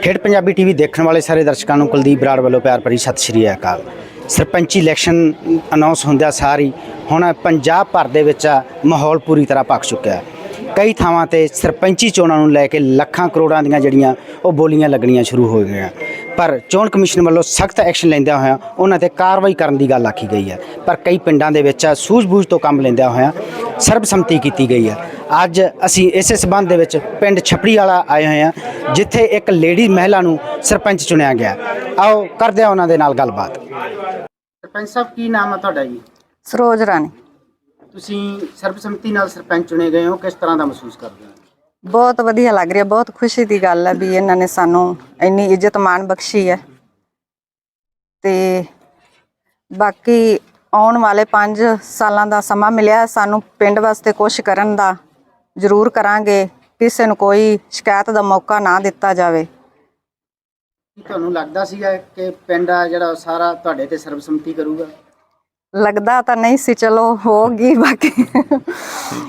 ਖੇਡ ਪੰਜਾਬੀ ਟੀਵੀ ਦੇਖਣ ਵਾਲੇ ਸਾਰੇ ਦਰਸ਼ਕਾਂ ਨੂੰ ਕੁਲਦੀਪ ਬਰਾੜ ਵੱਲੋਂ ਪਿਆਰ ਭਰੀ ਸਤਿ ਸ਼੍ਰੀ ਅਕਾਲ। ਸਰਪੰਚੀ ਇਲੈਕਸ਼ਨ ਅਨਾਉਂਸ ਹੁੰਦਿਆਂ ਸਾਰੀ ਹੁਣ ਪੰਜਾਬ ਭਰ ਦੇ ਵਿੱਚ ਮਾਹੌਲ ਪੂਰੀ ਤਰ੍ਹਾਂ ਪੱਕ ਚੁੱਕਿਆ ਹੈ। ਕਈ ਥਾਵਾਂ ਤੇ ਸਰਪੰਚੀ ਚੋਣਾਂ ਨੂੰ ਲੈ ਕੇ ਲੱਖਾਂ ਕਰੋੜਾਂ ਦੀਆਂ ਜਿਹੜੀਆਂ ਉਹ ਬੋਲੀਆਂ ਲੱਗਣੀਆਂ ਸ਼ੁਰੂ ਹੋ ਗਈਆਂ। ਪਰ ਚੋਣ ਕਮਿਸ਼ਨ ਵੱਲੋਂ ਸਖਤ ਐਕਸ਼ਨ ਲੈਂਦਿਆਂ ਹੋਇਆਂ ਉਹਨਾਂ ਤੇ ਕਾਰਵਾਈ ਕਰਨ ਦੀ ਗੱਲ ਆਖੀ ਗਈ ਹੈ। ਪਰ ਕਈ ਪਿੰਡਾਂ ਦੇ ਵਿੱਚ ਸੂਝ-ਬੂਝ ਤੋਂ ਕੰਮ ਲੈਂਦਿਆਂ ਹੋਇਆਂ ਸਰਬਸੰਮਤੀ ਕੀਤੀ ਗਈ ਹੈ। ਅੱਜ ਅਸੀਂ ਇਸੇ ਸਬੰਧ ਦੇ ਵਿੱਚ ਪਿੰਡ ਛਪੜੀ ਵਾਲਾ ਆਏ ਹੋਏ ਹਾਂ ਜਿੱਥੇ ਇੱਕ ਲੇਡੀ ਮਹਿਲਾ ਨੂੰ ਸਰਪੰਚ ਚੁਣਿਆ ਗਿਆ। ਆਓ ਕਰਦੇ ਹਾਂ ਉਹਨਾਂ ਦੇ ਨਾਲ ਗੱਲਬਾਤ। ਸਰਪੰਚ ਸਾਹਿਬ ਕੀ ਨਾਮ ਹੈ ਤੁਹਾਡਾ ਜੀ? ਸਰੋਜ ਰਾਣੀ। ਤੁਸੀਂ ਸਰਬਸੰਮਤੀ ਨਾਲ ਸਰਪੰਚ ਚੁਣੇ ਗਏ ਹੋ ਕਿਸ ਤਰ੍ਹਾਂ ਦਾ ਮਹਿਸੂਸ ਕਰਦੇ ਹੋ? ਬਹੁਤ ਵਧੀਆ ਲੱਗ ਰਿਹਾ, ਬਹੁਤ ਖੁਸ਼ੀ ਦੀ ਗੱਲ ਹੈ ਵੀ ਇਹਨਾਂ ਨੇ ਸਾਨੂੰ ਇੰਨੀ ਇੱਜ਼ਤ ਮਾਣ ਬਖਸ਼ੀ ਹੈ। ਤੇ ਬਾਕੀ ਆਉਣ ਵਾਲੇ 5 ਸਾਲਾਂ ਦਾ ਸਮਾਂ ਮਿਲਿਆ, ਸਾਨੂੰ ਪਿੰਡ ਵਾਸਤੇ ਕੁਝ ਕਰਨ ਦਾ ਜ਼ਰੂਰ ਕਰਾਂਗੇ, ਕਿਸੇ ਨੂੰ ਕੋਈ ਸ਼ਿਕਾਇਤ ਦਾ ਮੌਕਾ ਨਾ ਦਿੱਤਾ ਜਾਵੇ। ਤੁਹਾਨੂੰ ਲੱਗਦਾ ਸੀਗਾ ਕਿ ਪਿੰਡ ਆ ਜਿਹੜਾ ਉਹ ਸਾਰਾ ਤੁਹਾਡੇ ਤੇ ਸਰਬਸੰਮਤੀ ਕਰੂਗਾ? ਲੱਗਦਾ ਤਾਂ ਨਹੀਂ ਸੀ, ਚਲੋ ਹੋਗੀ ਬਾਕੀ।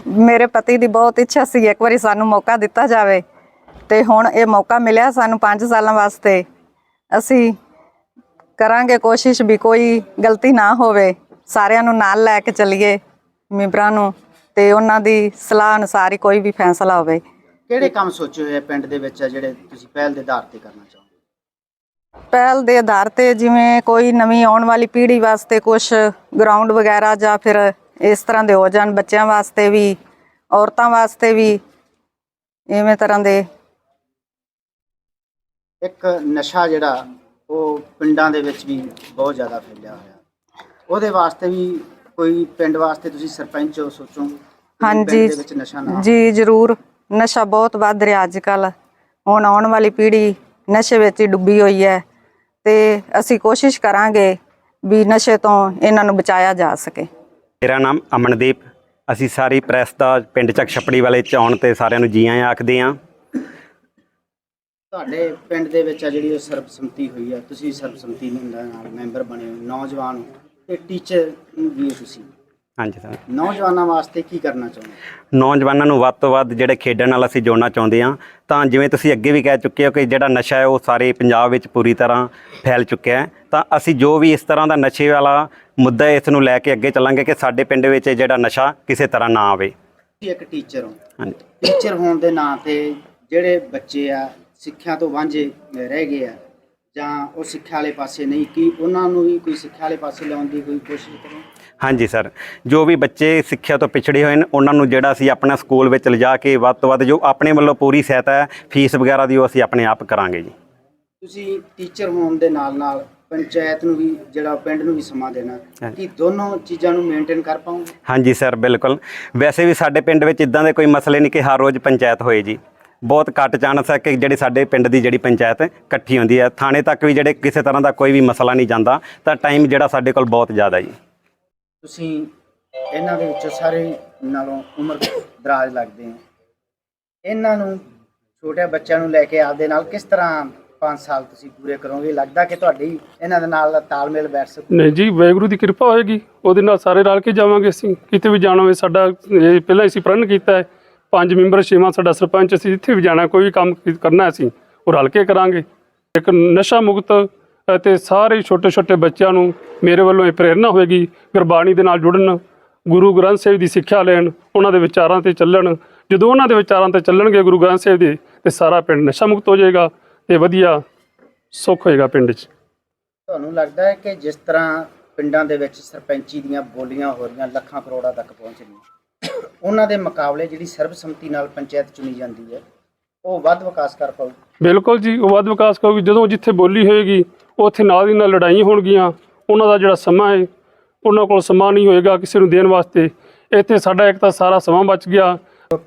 ਮੇਰੇ ਪਤੀ ਦੀ ਬਹੁਤ ਇੱਛਾ ਸੀ, ਇੱਕ ਵਾਰੀ ਸਾਨੂੰ ਮੌਕਾ ਦਿੱਤਾ ਜਾਵੇ। ਤੇ ਹੁਣ ਇਹ ਮੌਕਾ ਮਿਲਿਆ ਸਾਨੂੰ 5 ਸਾਲਾਂ ਵਾਸਤੇ। ਅਸੀਂ ਕਰਾਂਗੇ ਕੋਸ਼ਿਸ਼ ਵੀ ਕੋਈ ਗਲਤੀ ਨਾ ਹੋਵੇ। ਸਾਰਿਆਂ ਨੂੰ ਨਾਲ ਲੈ ਕੇ ਚੱਲੀਏ ਮੈਂਬਰਾਂ ਨੂੰ ਤੇ ਉਹਨਾਂ ਦੀ ਸਲਾਹ ਅਨੁਸਾਰ ਹੀ ਕੋਈ ਵੀ ਫੈਸਲਾ ਹੋਵੇ। ਕਿਹੜੇ ਕੰਮ ਸੋਚੇ ਹੋਏ ਆ ਪਿੰਡ ਦੇ ਵਿੱਚ ਆ ਜਿਹੜੇ ਤੁਸੀਂ ਪਹਿਲ ਦੇ ਆਧਾਰ ਤੇ ਕਰਨਾ ਚਾਹੋਗੇ? ਪਹਿਲ ਦੇ ਆਧਾਰ ਤੇ ਜਿਵੇਂ ਕੋਈ ਨਵੀਂ ਆਉਣ ਵਾਲੀ ਪੀੜ੍ਹੀ ਵਾਸਤੇ ਕੁਝ ਗਰਾਊਂਡ ਵਗੈਰਾ ਜਾਂ ਫਿਰ ਇਸ ਤਰ੍ਹਾਂ ਦੇ ਹੋ ਜਾਣ ਬੱਚਿਆਂ ਵਾਸਤੇ ਵੀ ਔਰਤਾਂ ਵਾਸਤੇ ਵੀ ਇਵੇਂ ਤਰ੍ਹਾਂ ਦੇ। ਇੱਕ ਨਸ਼ਾ ਜਿਹੜਾ ਉਹ ਪਿੰਡਾਂ ਦੇ ਵਿੱਚ ਵੀ ਬਹੁਤ ਜ਼ਿਆਦਾ ਫੈਲਿਆ ਹੋਇਆ। ਉਹਦੇ ਵਾਸਤੇ ਵੀ ਕੋਈ ਪਿੰਡ ਵਾਸਤੇ ਤੁਸੀਂ ਸਰਪੰਚ ਹੋ ਸੋਚੋ ਹਾਂਜੀ। ਜੀ ਜ਼ਰੂਰ। ਨਸ਼ਾ ਬਹੁਤ ਵੱਧ ਰਿਹਾ ਅੱਜ ਕੱਲ ਹੁਣ ਆਉਣ ਵਾਲੀ ਪੀੜ੍ਹੀ ਨਸ਼ੇ ਵਿੱਚ ਹੀ ਡੁੱਬੀ ਹੋਈ ਹੈ ਤੇ ਅਸੀਂ ਕੋਸ਼ਿਸ਼ ਕਰਾਂਗੇ ਵੀ ਨਸ਼ੇ ਤੋਂ ਇਹਨਾਂ ਨੂੰ ਬਚਾਇਆ ਜਾ ਸਕੇ। ਮੇਰਾ ਨਾਮ ਅਮਨਦੀਪ ਅਸੀਂ ਸਾਰੀ ਪ੍ਰੈਸ ਦਾ ਪਿੰਡ ਚੱਕ ਛਪੜੀ ਵਾਲੇ ਚੌਣ ਤੇ ਸਾਰਿਆਂ ਨੂੰ ਜੀ ਆਇਆਂ ਆਖਦੇ ਹਾਂ। ਤੁਹਾਡੇ ਪਿੰਡ ਦੇ ਵਿੱਚ ਆ ਜਿਹੜੀ ਉਹ ਸਰਬਸੰਮਤੀ ਹੋਈ ਆ ਤੁਸੀਂ ਸਰਬਸੰਮਤੀ ਨਾਲ ਮੈਂਬਰ ਬਣੇ ਹੋ ਨੌਜਵਾਨ ਹੋ ਤੇ ਟੀਚਰ ਵੀ ਹੋ ਤੁਸੀਂ? ਹਾਂਜੀ ਸਰ। ਨੌਜਵਾਨਾਂ ਵਾਸਤੇ ਕੀ ਕਰਨਾ ਚਾਹੁੰਦੇ? ਨੌਜਵਾਨਾਂ ਨੂੰ ਵੱਧ ਤੋਂ ਵੱਧ ਜਿਹੜੇ ਖੇਡਣ ਨਾਲ ਅਸੀਂ ਜੋੜਨਾ ਚਾਹੁੰਦੇ ਹਾਂ। ਤਾਂ ਜਿਵੇਂ ਤੁਸੀਂ ਅੱਗੇ ਵੀ ਕਹਿ ਚੁੱਕੇ ਹੋ ਕਿ ਜਿਹੜਾ ਨਸ਼ਾ ਹੈ ਉਹ ਸਾਰੇ ਪੰਜਾਬ ਵਿੱਚ ਪੂਰੀ ਤਰ੍ਹਾਂ ਫੈਲ ਚੁੱਕਿਆ ਹੈ। ਤਾਂ ਅਸੀਂ ਜੋ ਵੀ ਇਸ ਤਰ੍ਹਾਂ ਦਾ ਨਸ਼ੇ ਵਾਲਾ ਮੁੱਦਾ ਇਸ ਨੂੰ ਲੈ ਕੇ ਅੱਗੇ ਚੱਲਾਂਗੇ ਕਿ ਸਾਡੇ ਪਿੰਡ ਵਿੱਚ ਇਹ ਜਿਹੜਾ ਨਸ਼ਾ ਕਿਸੇ ਤਰ੍ਹਾਂ ਨਾ ਆਵੇ। ਤੁਸੀਂ ਇੱਕ ਟੀਚਰ ਹੋ। ਹਾਂਜੀ। ਟੀਚਰ ਹੋਣ ਦੇ ਨਾਂ ਤੇ ਜਿਹੜੇ ਬੱਚੇ ਆ ਸਿੱਖਿਆ ਤੋਂ ਵਾਂਝੇ ਰਹਿ ਗਏ ਆ ਜਾਂ ਉਹ ਸਿੱਖਿਆ ਵਾਲੇ ਪਾਸੇ ਨਹੀਂ ਕੀ ਉਹਨਾਂ ਨੂੰ ਵੀ ਕੋਈ ਸਿੱਖਿਆ ਵਾਲੇ ਪਾਸੇ ਲਿਆਉਣ ਦੀ ਕੋਈ ਕੋਸ਼ਿਸ਼ ਕਰੋ? ਹਾਂਜੀ ਸਰ ਜੋ ਵੀ ਬੱਚੇ ਸਿੱਖਿਆ ਤੋਂ ਪਿਛੜੇ ਹੋਏ ਨੇ ਉਹਨਾਂ ਨੂੰ ਜਿਹੜਾ ਅਸੀਂ ਆਪਣਾ ਸਕੂਲ ਵਿੱਚ ਲਿਜਾ ਕੇ ਵੱਧ ਤੋਂ ਵੱਧ ਜੋ ਆਪਣੇ ਵੱਲੋਂ ਪੂਰੀ ਸਹਾਇਤਾ ਹੈ ਫੀਸ ਵਗੈਰਾ ਦੀ ਉਹ ਅਸੀਂ ਆਪਣੇ ਆਪ ਕਰਾਂਗੇ ਜੀ। ਤੁਸੀਂ ਟੀਚਰ ਹੋਣ ਦੇ ਨਾਲ ਨਾਲ ਪੰਚਾਇਤ ਨੂੰ ਵੀ ਜਿਹੜਾ ਪਿੰਡ ਨੂੰ ਵੀ ਸਮਾਂ ਦੇਣਾ ਕਿ ਦੋਨੋਂ ਚੀਜ਼ਾਂ ਨੂੰ ਮੇਨਟੇਨ ਕਰ ਪਾਉਂਗੇ ਹਾਂਜੀ ਸਰ ਬਿਲਕੁਲ। ਵੈਸੇ ਵੀ ਸਾਡੇ ਪਿੰਡ ਵਿੱਚ ਇਦਾਂ ਦੇ ਕੋਈ ਮਸਲੇ ਨਹੀਂ ਕਿ ਹਰ ਰੋਜ਼ ਪੰਚਾਇਤ ਹੋਏ ਜੀ। ਬਹੁਤ ਘੱਟ ਚਾਂਸ ਹੈ ਕਿ ਜਿਹੜੀ ਸਾਡੇ ਪਿੰਡ ਦੀ ਜਿਹੜੀ ਪੰਚਾਇਤ ਇਕੱਠੀ ਹੁੰਦੀ ਹੈ। ਥਾਣੇ ਤੱਕ ਵੀ ਜਿਹੜੇ ਕਿਸੇ ਤਰ੍ਹਾਂ ਦਾ ਕੋਈ ਵੀ ਮਸਲਾ ਨਹੀਂ ਜਾਂਦਾ ਤਾਂ ਟਾਈਮ ਜਿਹੜਾ ਸਾਡੇ ਕੋਲ ਬਹੁਤ ਜ਼ਿਆਦਾ ਜੀ। ਤੁਸੀਂ ਇਹਨਾਂ ਦੇ ਵਿੱਚੋਂ ਸਾਰੇ ਨਾਲੋਂ ਉਮਰ ਦਰਾਜ ਲੱਗਦੇ ਆ ਇਹਨਾਂ ਨੂੰ ਛੋਟੇ ਬੱਚਿਆਂ ਨੂੰ ਲੈ ਕੇ ਆਪਦੇ ਨਾਲ ਕਿਸ ਤਰ੍ਹਾਂ 5 ਸਾਲ ਤੁਸੀਂ ਪੂਰੇ ਕਰੋਗੇ? ਲੱਗਦਾ ਕਿ ਤੁਹਾਡੀ ਇਹਨਾਂ ਦੇ ਨਾਲ ਤਾਲਮੇਲ ਬੈਠ ਸਕੂ। ਨਹੀਂ ਜੀ, ਵਾਹਿਗੁਰੂ ਦੀ ਕਿਰਪਾ ਹੋਏਗੀ। ਉਹਦੇ ਨਾਲ ਸਾਰੇ ਰਲ ਕੇ ਜਾਵਾਂਗੇ ਅਸੀਂ। ਕਿਤੇ ਵੀ ਜਾਣਾ ਹੋਵੇ, ਸਾਡਾ ਇਹ ਪਹਿਲਾਂ ਅਸੀਂ ਪ੍ਰਣ ਕੀਤਾ ਹੈ। ਪੰਜ ਮੈਂਬਰ, ਛੇਵਾਂ ਸਾਡਾ ਸਰਪੰਚ, ਅਸੀਂ ਜਿੱਥੇ ਵੀ ਜਾਣਾ, ਕੋਈ ਵੀ ਕੰਮ ਕਰਨਾ ਅਸੀਂ, ਉਹ ਰਲ ਕੇ ਕਰਾਂਗੇ। ਇੱਕ ਨਸ਼ਾ ਮੁਕਤ ਅਤੇ ਸਾਰੇ ਛੋਟੇ ਛੋਟੇ ਬੱਚਿਆਂ ਨੂੰ ਮੇਰੇ ਵੱਲੋਂ ਇਹ ਪ੍ਰੇਰਣਾ ਹੋਏਗੀ ਗੁਰਬਾਣੀ ਦੇ ਨਾਲ ਜੁੜਨ ਗੁਰੂ ਗ੍ਰੰਥ ਸਾਹਿਬ ਦੀ ਸਿੱਖਿਆ ਲੈਣ ਉਹਨਾਂ ਦੇ ਵਿਚਾਰਾਂ ਤੇ ਚੱਲਣ। ਜਦੋਂ ਉਹਨਾਂ ਦੇ ਵਿਚਾਰਾਂ ਤੇ ਚੱਲਣਗੇ ਗੁਰੂ ਗ੍ਰੰਥ ਸਾਹਿਬ ਦੇ ਤੇ ਸਾਰਾ ਪਿੰਡ ਨਸ਼ਾ ਮੁਕਤ ਹੋ ਜਾਏਗਾ ਤੇ ਵਧੀਆ ਸੁੱਖ ਹੋਏਗਾ ਪਿੰਡ 'ਚ। ਤੁਹਾਨੂੰ ਲੱਗਦਾ ਹੈ ਕਿ ਜਿਸ ਤਰ੍ਹਾਂ ਪਿੰਡਾਂ ਦੇ ਵਿੱਚ ਸਰਪੰਚੀ ਦੀਆਂ ਬੋਲੀਆਂ ਹੋ ਰਹੀਆਂ ਲੱਖਾਂ ਕਰੋੜਾਂ ਤੱਕ ਪਹੁੰਚ ਰਹੀਆਂ ਉਹਨਾਂ ਦੇ ਮੁਕਾਬਲੇ ਜਿਹੜੀ ਸਰਬਸੰਮਤੀ ਨਾਲ ਪੰਚਾਇਤ ਚੁਣੀ ਜਾਂਦੀ ਹੈ ਉਹ ਵੱਧ ਵਿਕਾਸ ਕਰ ਪਾਊ। ਬਿਲਕੁਲ ਜੀ ਉਹ ਵੱਧ ਵਿਕਾਸ ਕਰੂਗੀ। ਜਦੋਂ ਜਿੱਥੇ ਬੋਲੀ ਹੋਏਗੀ ਉੱਥੇ ਨਾਲ ਦੀ ਨਾਲ ਲੜਾਈਆਂ ਹੋਣਗੀਆਂ ਉਹਨਾਂ ਦਾ ਜਿਹੜਾ ਸਮਾਂ ਹੈ ਉਹਨਾਂ ਕੋਲ ਸਮਾਂ ਨਹੀਂ ਹੋਏਗਾ ਕਿਸੇ ਨੂੰ ਦੇਣ ਵਾਸਤੇ। ਇੱਥੇ ਸਾਡਾ ਇੱਕ ਤਾਂ ਸਾਰਾ ਸਮਾਂ ਬਚ ਗਿਆ।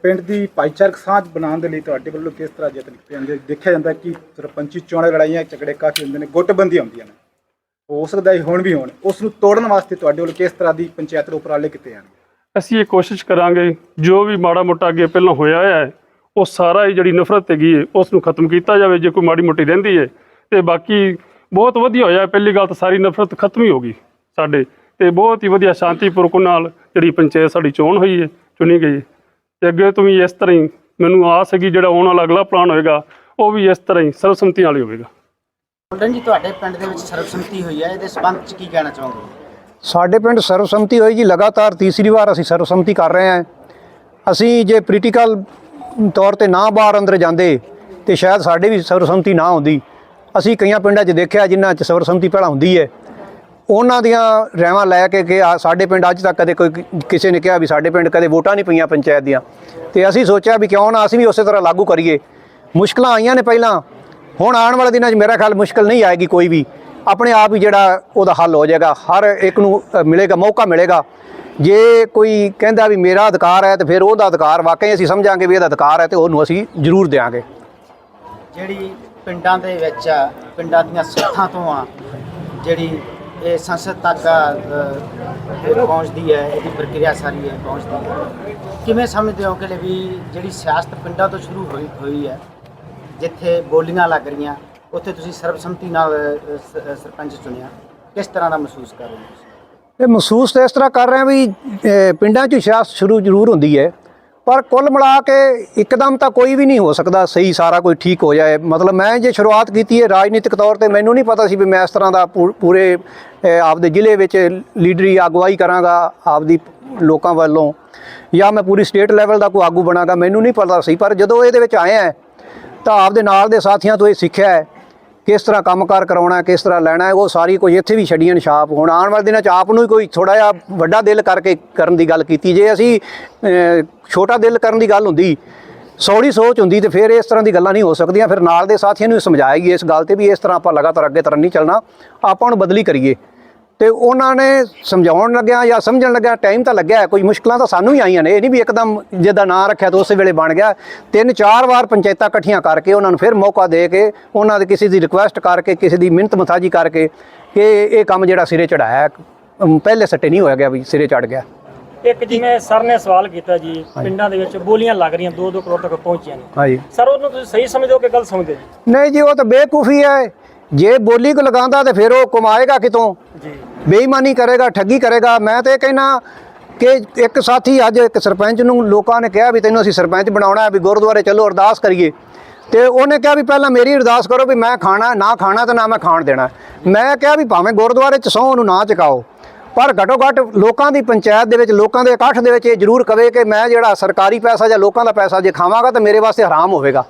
ਪਿੰਡ ਦੀ ਭਾਈਚਾਰਕ ਸਾਂਝ ਬਣਾਉਣ ਦੇ ਲਈ ਤੁਹਾਡੇ ਵੱਲੋਂ ਕਿਸ ਤਰ੍ਹਾਂ ਯਤਨ ਕੀਤੇ ਜਾਂਦੇ? ਦੇਖਿਆ ਜਾਂਦਾ ਕਿ ਸਰਪੰਚੀ ਚੋਣਾਂ ਲੜਾਈਆਂ ਝਗੜੇ ਕਾਫੀ ਹੁੰਦੇ ਨੇ ਗੁੱਟਬੰਦੀਆਂ ਹੁੰਦੀਆਂ ਨੇ ਹੋ ਸਕਦਾ ਹੈ ਹੁਣ ਵੀ ਹੋਣ। ਉਸ ਨੂੰ ਤੋੜਨ ਵਾਸਤੇ ਤੁਹਾਡੇ ਵੱਲੋਂ ਕਿਸ ਤਰ੍ਹਾਂ ਦੀ ਪੰਚਾਇਤ ਦੇ ਉਪਰਾਲੇ ਕੀਤੇ ਜਾਣਗੇ ਅਸੀਂ ਇਹ ਕੋਸ਼ਿਸ਼ ਕਰਾਂਗੇ ਜੋ ਵੀ ਮਾੜਾ ਮੋਟਾ ਅੱਗੇ ਪਹਿਲਾਂ ਹੋਇਆ ਹੈ ਉਹ ਸਾਰਾ ਹੀ ਜਿਹੜੀ ਨਫ਼ਰਤ ਹੈਗੀ ਹੈ ਉਸ ਨੂੰ ਖਤਮ ਕੀਤਾ ਜਾਵੇ। ਜੇ ਕੋਈ ਮਾੜੀ ਮੋਟੀ ਰਹਿੰਦੀ ਹੈ ਤੇ ਬਾਕੀ ਬਹੁਤ ਵਧੀਆ ਹੋਇਆ ਪਹਿਲੀ ਗੱਲ ਤਾਂ ਸਾਰੀ ਨਫ਼ਰਤ ਖਤਮ ਹੀ ਹੋ ਗਈ ਸਾਡੇ ਤੇ ਬਹੁਤ ਹੀ ਵਧੀਆ ਸ਼ਾਂਤੀਪੂਰਵਕ ਨਾਲ ਜਿਹੜੀ ਪੰਚਾਇਤ ਸਾਡੀ ਚੋਣ ਹੋਈ ਹੈ ਚੁਣੀ ਗਈ ਹੈ। ਤੇ ਅੱਗੇ ਤੋਂ ਵੀ ਇਸ ਤਰ੍ਹਾਂ ਹੀ ਮੈਨੂੰ ਆਸ ਹੈਗੀ ਜਿਹੜਾ ਆਉਣ ਵਾਲਾ ਅਗਲਾ ਪਲਾਨ ਹੋਏਗਾ ਉਹ ਵੀ ਇਸ ਤਰ੍ਹਾਂ ਹੀ ਸਰਬਸੰਮਤੀ ਨਾਲ ਹੀ ਹੋਵੇਗਾ। ਗੋਲਡਨ ਜੀ ਤੁਹਾਡੇ ਪਿੰਡ ਦੇ ਵਿੱਚ ਸਰਬਸੰਮਤੀ ਹੋਈ ਹੈ ਇਹਦੇ ਸਬੰਧ ਚ ਕੀ ਕਹਿਣਾ ਚਾਹੋਗੇ? ਸਾਡੇ ਪਿੰਡ ਸਰਵਸੰਮਤੀ ਹੋਈ ਜੀ ਲਗਾਤਾਰ ਤੀਸਰੀ ਵਾਰ ਅਸੀਂ ਸਰਵਸੰਮਤੀ ਕਰ ਰਹੇ ਹਾਂ। ਅਸੀਂ ਜੇ ਪ੍ਰੀਟੀਕਲ ਤੌਰ ਤੇ ਨਾ ਬਾਹਰ ਅੰਦਰ ਜਾਂਦੇ ਤੇ ਸ਼ਾਇਦ ਸਾਡੇ ਵੀ ਸਰਵਸੰਮਤੀ ਨਾ ਹੁੰਦੀ। ਅਸੀਂ ਕਈਆਂ ਪਿੰਡਾਂ 'ਚ ਦੇਖਿਆ ਜਿਨ੍ਹਾਂ 'ਚ ਸਰਵਸੰਮਤੀ ਪਹਿਲਾਂ ਹੁੰਦੀ ਹੈ ਉਹਨਾਂ ਦੀਆਂ ਰਹਿਵਾਂ ਲੈ ਕੇ ਕਿ ਸਾਡੇ ਪਿੰਡ ਅੱਜ ਤੱਕ ਕਦੇ ਕੋਈ ਕਿਸੇ ਨੇ ਕਿਹਾ ਵੀ ਸਾਡੇ ਪਿੰਡ ਕਦੇ ਵੋਟਾਂ ਨਹੀਂ ਪਈਆਂ ਪੰਚਾਇਤ ਦੀਆਂ। ਤੇ ਅਸੀਂ ਸੋਚਿਆ ਵੀ ਕਿਉਂ ਨਾ ਅਸੀਂ ਵੀ ਉਸੇ ਤਰ੍ਹਾਂ ਲਾਗੂ ਕਰੀਏ। ਮੁਸ਼ਕਲਾਂ ਆਈਆਂ ਨੇ ਪਹਿਲਾਂ। ਹੁਣ ਆਉਣ ਵਾਲੇ ਦਿਨਾਂ 'ਚ ਮੇਰਾ ਖਿਆਲ ਮੁਸ਼ਕਲ ਨਹੀਂ ਆਏਗੀ ਕੋਈ ਵੀ। ਆਪਣੇ ਆਪ ਹੀ ਜਿਹੜਾ ਉਹਦਾ ਹੱਲ ਹੋ ਜਾਏਗਾ। ਹਰ ਇੱਕ ਨੂੰ ਮਿਲੇਗਾ, ਮੌਕਾ ਮਿਲੇਗਾ। ਜੇ ਕੋਈ ਕਹਿੰਦਾ ਵੀ ਮੇਰਾ ਅਧਿਕਾਰ ਹੈ ਤੇ ਫਿਰ ਉਹਦਾ ਅਧਿਕਾਰ ਵਾਕਈ ਅਸੀਂ ਸਮਝਾਂਗੇ ਵੀ ਇਹਦਾ ਅਧਿਕਾਰ ਹੈ ਤੇ ਉਹਨੂੰ ਅਸੀਂ ਜ਼ਰੂਰ ਦੇਵਾਂਗੇ ਜਿਹੜੀ ਪਿੰਡਾਂ ਦੇ ਵਿੱਚ ਆ, ਪਿੰਡਾਂ ਦੀਆਂ ਸੱਥਾਂ ਤੋਂ ਆ ਜਿਹੜੀ ਇਹ ਸੰਸਦ ਤੱਕ ਆ, ਇਹ ਪਹੁੰਚਦੀ ਹੈ ਇਹਦੀ ਪ੍ਰਕਿਰਿਆ ਸਾਰੀ ਹੈ ਪਹੁੰਚਦੀ ਹੈ ਕਿਵੇਂ ਸਮਝਦੇ ਹੋ ਕਿ ਵੀ ਜਿਹੜੀ ਸਿਆਸਤ ਪਿੰਡਾਂ ਤੋਂ ਸ਼ੁਰੂ ਹੋਈ ਹੋਈ ਹੈ ਜਿੱਥੇ ਬੋਲੀਆਂ ਲੱਗ ਰਹੀਆਂ ਉੱਥੇ ਤੁਸੀਂ ਸਰਬਸੰਮਤੀ ਨਾਲ ਅ, ਸ- ਸਰਪੰਚ ਚੁਣਿਆ ਕਿਸ ਤਰ੍ਹਾਂ ਦਾ ਮਹਿਸੂਸ ਕਰ ਰਹੇ ਹੋ ਤੁਸੀਂ? ਇਹ ਮਹਿਸੂਸ ਤਾਂ ਇਸ ਤਰ੍ਹਾਂ ਕਰ ਰਹੇ ਹਾਂ ਵੀ ਅ, ਪਿੰਡਾਂ 'ਚ ਸਿਆਸਤ ਸ਼ੁਰੂ ਜ਼ਰੂਰ ਹੁੰਦੀ ਹੈ ਪਰ ਕੁੱਲ ਮਿਲਾ ਕੇ ਇੱਕਦਮ ਤਾਂ ਕੋਈ ਵੀ ਨਹੀਂ ਹੋ ਸਕਦਾ ਸਹੀ ਸਾਰਾ ਕੋਈ ਠੀਕ ਹੋ ਜਾਏ। ਮਤਲਬ ਮੈਂ ਜੇ ਸ਼ੁਰੂਆਤ ਕੀਤੀ ਹੈ ਰਾਜਨੀਤਿਕ ਤੌਰ ਤੇ ਮੈਨੂੰ ਨਹੀਂ ਪਤਾ ਸੀ ਵੀ ਮੈਂ ਇਸ ਤਰ੍ਹਾਂ ਦਾ ਪੂ- ਪੂਰੇ ਆਪਦੇ ਜ਼ਿਲ੍ਹੇ ਵਿੱਚ ਲੀਡਰੀ ਅਗਵਾਈ ਕਰਾਂਗਾ ਆਪਦੀ ਲੋਕਾਂ ਵੱਲੋਂ ਜਾਂ ਮੈਂ ਪੂਰੀ ਸਟੇਟ ਲੈਵਲ ਦਾ ਕੋਈ ਆਗੂ ਬਣਾਂਗਾ, ਮੈਨੂੰ ਨਹੀਂ ਪਤਾ ਸੀ। ਪਰ ਜਦੋਂ ਇਹਦੇ ਵਿੱਚ ਆਇਆ ਤਾਂ ਆਪਦੇ ਨਾਲ ਦੇ ਸਾਥੀਆਂ ਤੋਂ ਇਹ ਸਿੱਖਿਆ ਹੈ ਕਿਸ ਤਰ੍ਹਾਂ ਕੰਮਕਾਰ ਕਰਾਉਣਾ ਹੈ, ਕਿਸ ਤਰ੍ਹਾਂ ਲੈਣਾ ਉਹ ਸਾਰੀ ਕੋਈ ਇੱਥੇ ਵੀ ਛੱਡੀਆਂ ਛਾਪ ਹੁਣ। ਆਉਣ ਵਾਲੇ ਦਿਨਾਂ 'ਚ ਆਪ ਨੂੰ ਹੀ ਕੋਈ ਥੋੜਾ ਜਿਹਾ ਵੱਡਾ ਦਿਲ ਕਰਕੇ ਕਰਨ ਦੀ ਗੱਲ ਕੀਤੀ। ਜੇ ਅਸੀਂ ਛੋਟਾ ਦਿਲ ਕਰਨ ਦੀ ਗੱਲ ਹੁੰਦੀ ਸੌੜੀ ਸੋਚ ਹੁੰਦੀ ਤੇ ਫਿਰ ਇਸ ਤਰ੍ਹਾਂ ਦੀ ਗੱਲਾਂ ਨਹੀਂ ਹੋ ਸਕਦੀਆਂ। ਫਿਰ ਨਾਲ ਦੇ ਸਾਥੀਆਂ ਨੂੰ ਸਮਝਾਏਗੀ ਇਸ ਗੱਲ ਤੇ ਵੀ ਇਸ ਤਰ੍ਹਾਂ ਆਪਾਂ ਲਗਾਤਾਰ ਅੱਗੇ ਤਰ੍ਹਾਂ ਨਹੀਂ ਚੱਲਣਾ। ਆਪਾਂ ਨੂੰ ਬਦਲੀ ਕਰੀਏ। ਤੇ ਉਹਨਾਂ ਨੇ ਸਮਝਾਉਣ ਲੱਗਿਆ ਜਾਂ ਸਮਝਣ ਲੱਗਿਆ ਟਾਈਮ ਤਾਂ ਲੱਗਿਆ ਕੋਈ ਮੁਸ਼ਕਲਾਂ ਤਾਂ ਸਾਨੂੰ ਹੀ ਆਈਆਂ ਨੇ। ਇਹ ਨਹੀਂ ਵੀ ਇੱਕਦਮ ਜਿਹਦਾ ਨਾਂ ਰੱਖਿਆ ਤਾਂ ਉਸੇ ਵੇਲੇ ਬਣ ਗਿਆ। ਤਿੰਨ ਚਾਰ ਵਾਰ ਪੰਚਾਇਤਾਂ ਇਕੱਠੀਆਂ ਕਰਕੇ ਉਹਨਾਂ ਨੂੰ ਫਿਰ ਮੌਕਾ ਦੇ ਕੇ ਉਹਨਾਂ ਦੇ ਕਿਸੇ ਦੀ ਰਿਕੁਐਸਟ ਕਰਕੇ ਕਿਸੇ ਦੀ ਮਿਹਨਤ ਮਥਾਜੀ ਕਰਕੇ ਕਿ ਇਹ ਕੰਮ ਜਿਹੜਾ ਸਿਰੇ ਚੜਾਇਆ ਪਹਿਲੇ ਸੱਟੇ ਨਹੀਂ ਹੋਇਆ ਗਿਆ ਵੀ ਸਿਰੇ ਚੜ ਗਿਆ। ਇੱਕ ਜਿਵੇਂ ਸਰ ਨੇ ਸਵਾਲ ਕੀਤਾ ਜੀ ਪਿੰਡਾਂ ਦੇ ਵਿੱਚ ਬੋਲੀਆਂ ਲੱਗ ਰਹੀਆਂ 2-2 ਕਰੋੜ ਤੱਕ ਪਹੁੰਚੀਆਂ ਨੇ। ਹਾਂਜੀ। ਸਰ ਉਹਨੂੰ ਤੁਸੀਂ ਸਹੀ ਸਮਝਦੇ ਹੋ ਕਿ ਗਲਤ ਸਮਝਦੇ ਜੀ? ਨਹੀਂ ਜੀ ਉਹ ਤਾਂ ਬੇਕੂਫੀ ਹੈ। ਜੇ ਬੋਲੀ ਕੋ ਲਗਾਉਂਦਾ ਤੇ ਫਿਰ ਉਹ ਕਮਾਏਗਾ ਕਿਤੋਂ? ਜੀ। ਬੇਈਮਾਨੀ ਕਰੇਗਾ ਠੱਗੀ ਕਰੇਗਾ। ਮੈਂ ਤੇ ਕਹਿਣਾ ਕਿ ਇੱਕ ਸਾਥੀ ਅੱਜ ਇੱਕ ਸਰਪੰਚ ਨੂੰ ਲੋਕਾਂ ਨੇ ਕਿਹਾ ਵੀ ਤੈਨੂੰ ਅਸੀਂ ਸਰਪੰਚ ਬਣਾਉਣਾ ਹੈ ਵੀ ਗੁਰਦੁਆਰੇ ਚੱਲੋ ਅਰਦਾਸ ਕਰੀਏ। ਤੇ ਉਹਨੇ ਕਿਹਾ ਵੀ ਪਹਿਲਾਂ ਮੇਰੀ ਅਰਦਾਸ ਕਰੋ ਵੀ ਮੈਂ ਖਾਣਾ ਨਾ ਖਾਣਾ ਤੇ ਨਾ ਮੈਂ ਖਾਣ ਦੇਣਾ। ਮੈਂ ਕਿਹਾ ਵੀ ਭਾਵੇਂ ਗੁਰਦੁਆਰੇ ਚ ਸਹੁੰ ਨੂੰ ਨਾ ਚਕਾਓ। ਪਰ ਘਟੋ ਘੱਟ ਲੋਕਾਂ ਦੀ ਪੰਚਾਇਤ ਦੇ ਵਿੱਚ ਲੋਕਾਂ ਦੇ ਇਕੱਠ ਦੇ ਵਿੱਚ ਇਹ ਜ਼ਰੂਰ ਕਵੇ ਕਿ ਮੈਂ ਜਿਹੜਾ ਸਰਕਾਰੀ ਪੈਸਾ ਜਾਂ ਲੋਕਾਂ ਦਾ ਪੈਸਾ ਜੇ ਖਾਵਾਂਗਾ ਤਾਂ ਮੇਰੇ ਵਾਸਤੇ ਹਰਾਮ ਹੋਵੇਗਾ।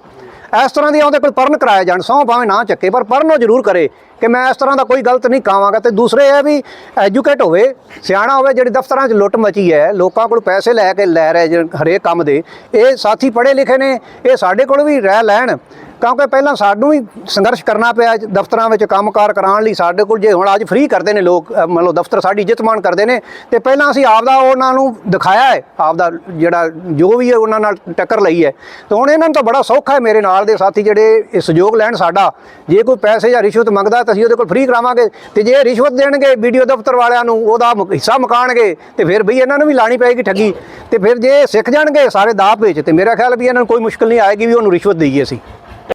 ਇਸ ਤਰ੍ਹਾਂ ਦੀ ਉਹਦੇ ਕੋਲ ਪਰਨ ਕਰਾਇਆ ਜਾਣ, ਸਹੁੰ ਭਾਵੇਂ ਨਾ ਚੱਕੇ, ਪਰ ਪਰਨ ਉਹ ਜ਼ਰੂਰ ਕਰੇ ਕਿ ਮੈਂ ਇਸ ਤਰ੍ਹਾਂ ਦਾ ਕੋਈ ਗਲਤ ਨਹੀਂ ਖਾਵਾਂਗਾ ਤੇ ਦੂਸਰੇ ਇਹ ਵੀ ਐਜੂਕੇਟ ਹੋਵੇ, ਸਿਆਣਾ ਹੋਵੇ, ਜਿਹੜੀ ਦਫ਼ਤਰਾਂ 'ਚ ਲੁੱਟ ਮਚੀ ਹੈ, ਲੋਕਾਂ ਕੋਲ ਪੈਸੇ ਲੈ ਕੇ ਲੈ ਰਹੇ ਜਿਹੜੇ ਹਰੇਕ ਕੰਮ ਦੇ, ਇਹ ਸਾਥੀ ਪੜ੍ਹੇ ਲਿਖੇ ਨੇ, ਇਹ ਸਾਡੇ ਕੋਲ ਵੀ ਰਹਿ ਲੈਣ। ਕਿਉਂਕਿ ਪਹਿਲਾਂ ਸਾਨੂੰ ਹੀ ਸੰਘਰਸ਼ ਕਰਨਾ ਪਿਆ ਦਫ਼ਤਰਾਂ ਵਿੱਚ ਕੰਮਕਾਰ ਕਰਾਉਣ ਲਈ ਸਾਡੇ ਕੋਲ ਜੇ ਹੁਣ ਅੱਜ ਫ੍ਰੀ ਕਰਦੇ ਨੇ ਲੋਕ ਮਤਲਬ ਦਫ਼ਤਰ ਸਾਡੀ ਇੱਜ਼ਤ ਮਾਣ ਕਰਦੇ ਨੇ, ਤੇ ਪਹਿਲਾਂ ਅਸੀਂ ਆਪਦਾ ਉਹਨਾਂ ਨੂੰ ਦਿਖਾਇਆ ਹੈ, ਆਪਦਾ ਜਿਹੜਾ ਜੋ ਵੀ ਹੈ ਉਹਨਾਂ ਨਾਲ ਟੱਕਰ ਲਈ ਹੈ। ਤੇ ਹੁਣ ਇਹਨਾਂ ਨੂੰ ਤਾਂ ਬੜਾ ਸੌਖਾ ਹੈ ਮੇਰੇ ਨਾਲ ਦੇ ਸਾਥੀ ਜਿਹੜੇ ਇਹ ਸਹਿਯੋਗ ਲੈਣ ਸਾਡਾ। ਜੇ ਕੋਈ ਪੈਸੇ ਜਾਂ ਰਿਸ਼ਵਤ ਮੰਗਦਾ ਤਾਂ ਅਸੀਂ ਉਹਦੇ ਕੋਲ ਫ੍ਰੀ ਕਰਾਵਾਂਗੇ। ਤੇ ਜੇ ਰਿਸ਼ਵਤ ਦੇਣਗੇ ਵੀਡੀਓ ਦਫ਼ਤਰ ਵਾਲਿਆਂ ਨੂੰ, ਉਹਦਾ ਹਿੱਸਾ ਮਕਾਣਗੇ, ਤੇ ਫਿਰ ਬਈ ਇਹਨਾਂ ਨੂੰ ਵੀ ਲਾਣੀ ਪਏਗੀ ਠੱਗੀ। ਤੇ ਫਿਰ ਜੇ ਸਿੱਖ ਜਾਣਗੇ ਸਾਰੇ ਦਾਅ ਵਿੱਚ ਤੇ ਮੇਰਾ ਖਿਆਲ ਵੀ ਇਹਨਾਂ ਨੂੰ ਕੋਈ ਮੁਸ਼ਕਲ ਨਹੀਂ ਆਏਗੀ ਵੀ ਉਹਨੂੰ ਰਿਸ਼ਵਤ ਦੇਈਏ ਅਸੀਂ।